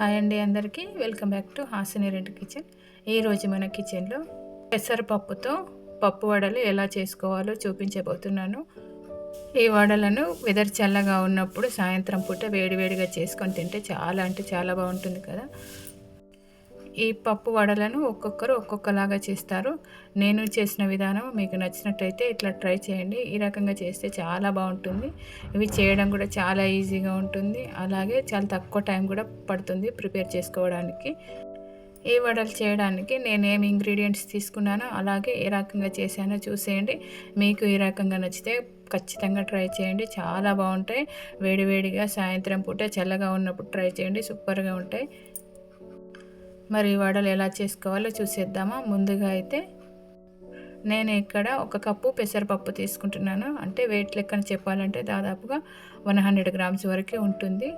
Hi అండి అందరికీ. Welcome back to Hasini Reddy kitchen. ఈరోజు మన కిచెన్లో పెసరపప్పుతో పప్పు వడలు ఎలా చేసుకోవాలో చూపించబోతున్నాను. ఈ వడలను వెదర్ చల్లగా ఉన్నప్పుడు సాయంత్రం పూట వేడివేడిగా చేసుకొని తింటే చాలా అంటే చాలా బాగుంటుంది కదా. ఈ పప్పు వడలను ఒక్కొక్కరు ఒక్కొక్కలాగా చేస్తారు. నేను చేసిన విధానం మీకు నచ్చినట్టయితే ఇట్లా ట్రై చేయండి. ఈ రకంగా చేస్తే చాలా బాగుంటుంది. ఇవి చేయడం కూడా చాలా ఈజీగా ఉంటుంది. అలాగే చాలా తక్కువ టైం కూడా పడుతుంది ప్రిపేర్ చేసుకోవడానికి. ఈ వడలు చేయడానికి నేను ఏమి ఇంగ్రీడియంట్స్ తీసుకున్నానో అలాగే ఏ రకంగా చేశానో చూసేయండి. మీకు ఈ రకంగా నచ్చితే ఖచ్చితంగా ట్రై చేయండి. చాలా బాగుంటాయి. వేడివేడిగా సాయంత్రం పూట చల్లగా ఉన్నప్పుడు ట్రై చేయండి. సూపర్గా ఉంటాయి. మరి వడలు ఎలా చేసుకోవాలో చూసేద్దామా? ముందుగా అయితే నేను ఇక్కడ ఒక కప్పు పెసరపప్పు తీసుకుంటున్నాను. అంటే వెయిట్ లెక్కన చెప్పాలంటే దాదాపుగా వన్ హండ్రెడ్ గ్రామ్స్ వరకే ఉంటుంది.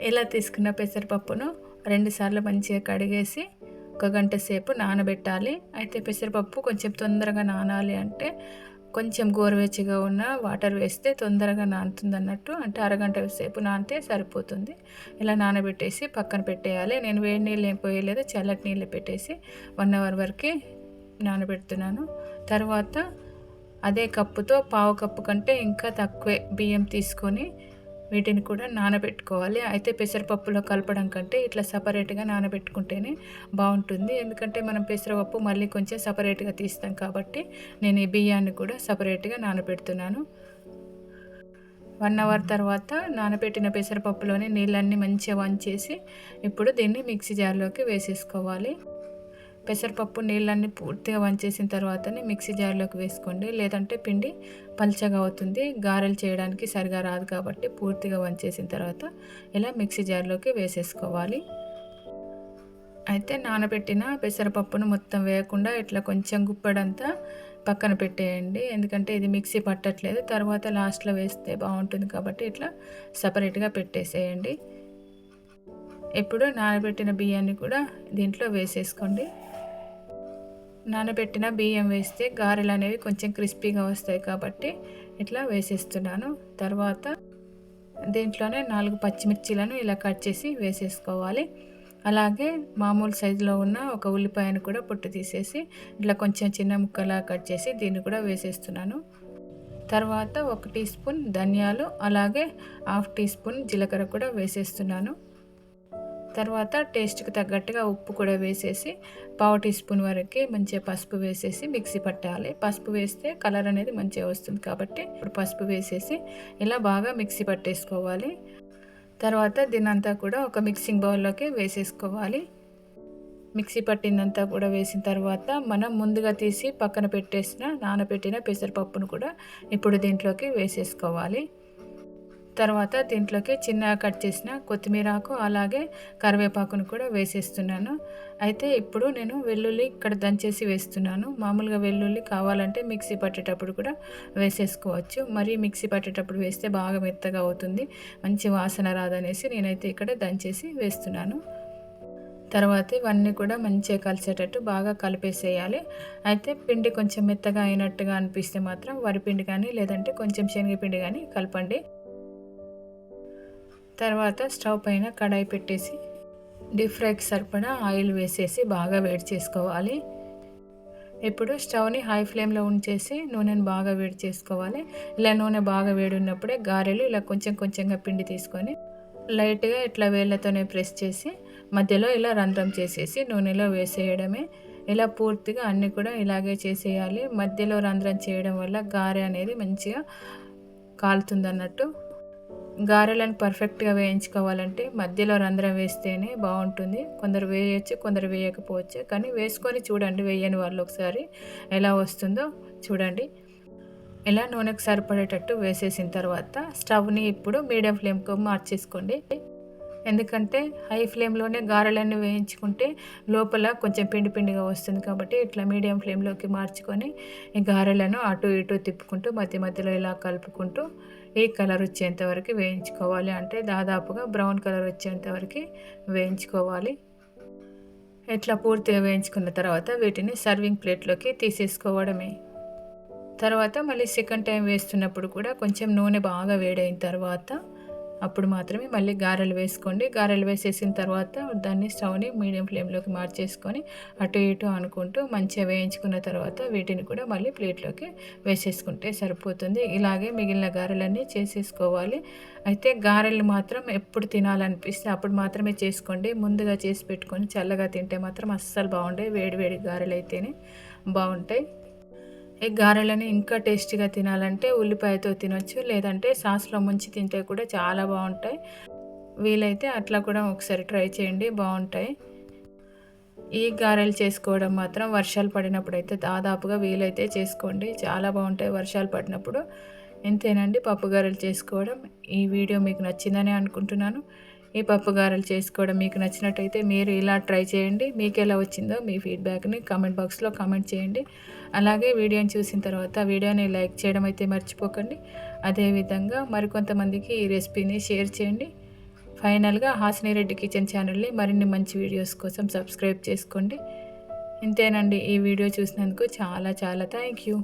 ఇలా తీసుకున్న పెసరపప్పును రెండుసార్లు మంచిగా కడిగేసి ఒక గంట సేపు నానబెట్టాలి. అయితే పెసరపప్పు కొంచెం తొందరగా నానాలి అంటే కొంచెం గోరువెచ్చగా ఉన్న వాటర్ వేస్తే తొందరగా నానుతుంది అన్నట్టు అంటే అరగంట సేపు నానితే సరిపోతుంది. ఇలా నానబెట్టేసి పక్కన పెట్టేయాలి. నేను వేడి నీళ్ళు ఏం పోయలేదు చల్లటి నీళ్ళు పెట్టేసి వన్ అవర్ వరకు నానబెడుతున్నాను. తర్వాత అదే కప్పుతో పావు కప్పు కంటే ఇంకా తక్కువే బియ్యం తీసుకొని వీటిని కూడా నానబెట్టుకోవాలి. అయితే పెసరపప్పులో కలపడం కంటే ఇట్లా సపరేట్గా నానబెట్టుకుంటేనే బాగుంటుంది. ఎందుకంటే మనం పెసరపప్పు మళ్ళీ కొంచెం సపరేట్గా తీస్తాం కాబట్టి నేను ఈ బియ్యాన్ని కూడా సపరేట్గా నానబెడుతున్నాను. వన్ అవర్ తర్వాత నానబెట్టిన పెసరపప్పులోని నీళ్ళన్నీ మంచిగా వంచేసి ఇప్పుడు దీన్ని మిక్సీ జార్లోకి వేసేసుకోవాలి. పెసరపప్పు నీళ్ళన్నీ పూర్తిగా వంచేసిన తర్వాతనే మిక్సీ జార్లోకి వేసుకోండి. లేదంటే పిండి పల్చగా అవుతుంది. గారెలు చేయడానికి సరిగా రాదు కాబట్టి పూర్తిగా వంచేసిన తర్వాత ఇలా మిక్సీ జార్లోకి వేసేసుకోవాలి. అయితే నానబెట్టిన పెసరపప్పును మొత్తం వేయకుండా ఇట్లా కొంచెం గుప్పడంతా పక్కన పెట్టేయండి. ఎందుకంటే ఇది మిక్సీ పట్టట్లేదు. తర్వాత లాస్ట్లో వేస్తే బాగుంటుంది కాబట్టి ఇట్లా సపరేట్గా పెట్టేసేయండి. ఇప్పుడు నానబెట్టిన బియ్యాన్ని కూడా దీంట్లో వేసేసుకోండి. నానబెట్టిన బియ్యం వేస్తే గారెలు అనేవి కొంచెం క్రిస్పీగా వస్తాయి కాబట్టి ఇట్లా వేసేస్తున్నాను. తర్వాత దీంట్లోనే నాలుగు పచ్చిమిర్చీలను ఇలా కట్ చేసి వేసేసుకోవాలి. అలాగే మామూలు సైజులో ఉన్న ఒక ఉల్లిపాయను కూడా పొట్టు తీసేసి ఇట్లా కొంచెం చిన్న ముక్కలా కట్ చేసి దీన్ని కూడా వేసేస్తున్నాను. తర్వాత ఒక టీ స్పూన్ ధనియాలు అలాగే హాఫ్ టీ స్పూన్ జీలకర్ర కూడా వేసేస్తున్నాను. తర్వాత టేస్ట్కి తగ్గట్టుగా ఉప్పు కూడా వేసేసి పావు టీ స్పూన్ వరకు మంచిగా పసుపు వేసేసి మిక్సీ పట్టాలి. పసుపు వేస్తే కలర్ అనేది మంచిగా వస్తుంది కాబట్టి ఇప్పుడు పసుపు వేసేసి ఇలా బాగా మిక్సీ పట్టేసుకోవాలి. తర్వాత దీనంతా కూడా ఒక మిక్సింగ్ బౌల్లోకి వేసేసుకోవాలి. మిక్సీ పట్టిందంతా కూడా వేసిన తర్వాత మనం ముందుగా తీసి పక్కన పెట్టేసిన నానబెట్టిన పెసరపప్పును కూడా ఇప్పుడు దీంట్లోకి వేసేసుకోవాలి. తర్వాత దీంట్లోకి చిన్నగా కట్ చేసిన కొత్తిమీర ఆకు అలాగే కరివేపాకును కూడా వేసేస్తున్నాను. అయితే ఇప్పుడు నేను వెల్లుల్లి ఇక్కడ దంచేసి వేస్తున్నాను. మామూలుగా వెల్లుల్లి కావాలంటే మిక్సీ పట్టేటప్పుడు కూడా వేసేసుకోవచ్చు. మరి మిక్సీ పట్టేటప్పుడు వేస్తే బాగా మెత్తగా అవుతుంది. మంచి వాసన రాదనేసి నేనైతే ఇక్కడ దంచేసి వేస్తున్నాను. తర్వాత ఇవన్నీ కూడా మంచిగా కలిసేటట్టు బాగా కలిపేసేయాలి. అయితే పిండి కొంచెం మెత్తగా అయినట్టుగా అనిపిస్తే మాత్రం వరిపిండి కానీ లేదంటే కొంచెం శనగపిండి కానీ కలపండి. తర్వాత స్టవ్ పైన కడాయి పెట్టేసి డీప్ ఫ్రైకి సరిపడా ఆయిల్ వేసేసి బాగా వేడి చేసుకోవాలి. ఇప్పుడు స్టవ్ని హై ఫ్లేమ్లో ఉంచేసి నూనెను బాగా వేడి చేసుకోవాలి. ఇలా నూనె బాగా వేడి ఉన్నప్పుడే గారెలు ఇలా కొంచెం కొంచెంగా పిండి తీసుకొని లైట్గా ఇట్లా వేళ్ళతోనే ప్రెస్ చేసి మధ్యలో ఇలా రంధ్రం చేసేసి నూనెలో వేసేయడమే. ఇలా పూర్తిగా అన్నీ కూడా ఇలాగే చేసేయాలి. మధ్యలో రంధ్రం చేయడం వల్ల గారె అనేది మంచిగా కాలుతుంది అన్నట్టు గారెలను పర్ఫెక్ట్గా వేయించుకోవాలంటే మధ్యలో రంధ్రం వేస్తేనే బాగుంటుంది. కొందరు వేయచ్చు కొందరు వేయకపోవచ్చు. కానీ వేసుకొని చూడండి వేయని వాళ్ళు ఒకసారి ఎలా వస్తుందో చూడండి. ఇలా నూనెకు సరిపడేటట్టు వేసేసిన తర్వాత స్టవ్ని ఇప్పుడు మీడియం ఫ్లేమ్కి మార్చేసుకోండి. ఎందుకంటే హై ఫ్లేమ్లోనే గారెలన్నీ వేయించుకుంటే లోపల కొంచెం పిండి పిండిగా వస్తుంది కాబట్టి ఇట్లా మీడియం ఫ్లేమ్లోకి మార్చుకొని ఈ గారెలను అటు ఇటు తిప్పుకుంటూ మధ్య మధ్యలో ఇలా కలుపుకుంటూ ఈ కలర్ వచ్చేంత వరకు వేయించుకోవాలి అంటే దాదాపుగా బ్రౌన్ కలర్ వచ్చేంత వరకు వేయించుకోవాలి. ఇట్లా పూర్తిగా వేయించుకున్న తర్వాత వీటిని సర్వింగ్ ప్లేట్లోకి తీసేసుకోవడమే. తర్వాత మళ్ళీ సెకండ్ టైం వేస్తున్నప్పుడు కూడా కొంచెం నూనె బాగా వేడైన తర్వాత అప్పుడు మాత్రమే మళ్ళీ గారెలు వేసుకోండి. గారెలు వేసేసిన తర్వాత దాన్ని స్టవ్ని మీడియం ఫ్లేమ్లోకి మార్చేసుకొని అటు ఇటు అనుకుంటూ మంచిగా వేయించుకున్న తర్వాత వీటిని కూడా మళ్ళీ ప్లేట్లోకి వేసేసుకుంటే సరిపోతుంది. ఇలాగే మిగిలిన గారెలన్నీ చేసేసుకోవాలి. అయితే గారెలు మాత్రం ఎప్పుడు తినాలనిపిస్తే అప్పుడు మాత్రమే చేసుకోండి. ముందుగా చేసి పెట్టుకొని చల్లగా తింటే మాత్రం అస్సలు బాగుంటాయి వేడి వేడి గారెలు అయితేనే బాగుంటాయి. ఈ గారెలని ఇంకా టేస్టీగా తినాలంటే ఉల్లిపాయతో తినొచ్చు లేదంటే సాస్లో ముంచి తింటే కూడా చాలా బాగుంటాయి. వీలైతే అట్లా కూడా ఒకసారి ట్రై చేయండి బాగుంటాయి. ఈ గారెలు చేసుకోవడం మాత్రం వర్షాలు పడినప్పుడు అయితే దాదాపుగా వీలైతే చేసుకోండి చాలా బాగుంటాయి వర్షాలు పడినప్పుడు. ఇంతేనండి పప్పు గారెలు చేసుకోవడం. ఈ వీడియో మీకు నచ్చిందని అనుకుంటున్నాను. ఈ పప్పు గారెలు చేసుకోవడం మీకు నచ్చినట్టయితే మీరు ఇలా ట్రై చేయండి. మీకు ఎలా వచ్చిందో మీ ఫీడ్బ్యాక్ని కామెంట్ బాక్స్లో కామెంట్ చేయండి. అలాగే వీడియోని చూసిన తర్వాత వీడియోని లైక్ చేయడం అయితే మర్చిపోకండి. అదేవిధంగా మరికొంతమందికి ఈ రెసిపీని షేర్ చేయండి. ఫైనల్గా హాసిని రెడ్డి కిచెన్ ఛానల్ని మరిన్ని మంచి వీడియోస్ కోసం సబ్స్క్రైబ్ చేసుకోండి. ఇంతేనండి ఈ వీడియో చూసినందుకు చాలా చాలా థ్యాంక్ యూ.